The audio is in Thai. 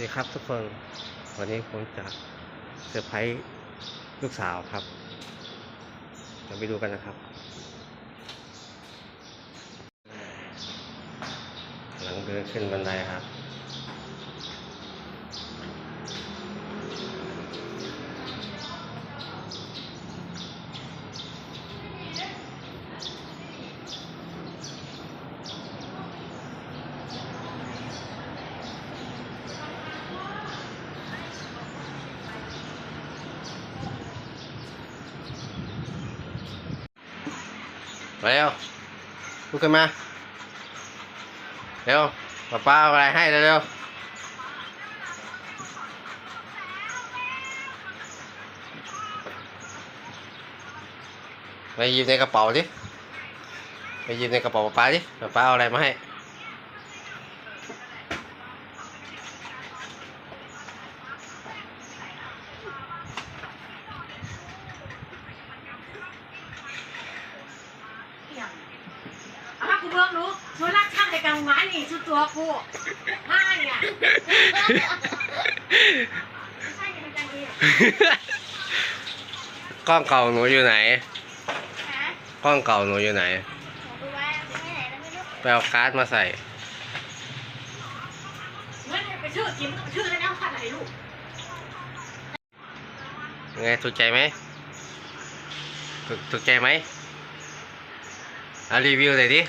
ดีครับทุกคน วันนี้ผมจะเซอร์ไพรส์ลูกสาวครับเราไปดูกันนะครับ หลังเดินขึ้นบันไดครับ เร็วลุกขึ้นมา เร็วป้าป้าเอาอะไรให้เร็วๆไปหยิบในกระเป๋าดิไปหยิบในกระเป๋าป้าดิป้าป้าเอาอะไรมาให้ เอามากูเบิ่งหนูช่วยรักช่างในกลางไม้นี่ชุดตัวกูห้าเนี่ยใช่เป็นกันดีกล้องเก่าหนูอยู่ไหน ฮะกล้องเก่าหนูอยู่ไหน ของกูไว้ที่ไหนแล้วไม่รู้ไปเอาการ์ดมาใส่เงินไปชื่อกิมก็ไปชื่อแล้วขัดอะไรลูกยังไงถูกใจไหมถูกถูกใจไหมเอารีวิวหน่อยดิ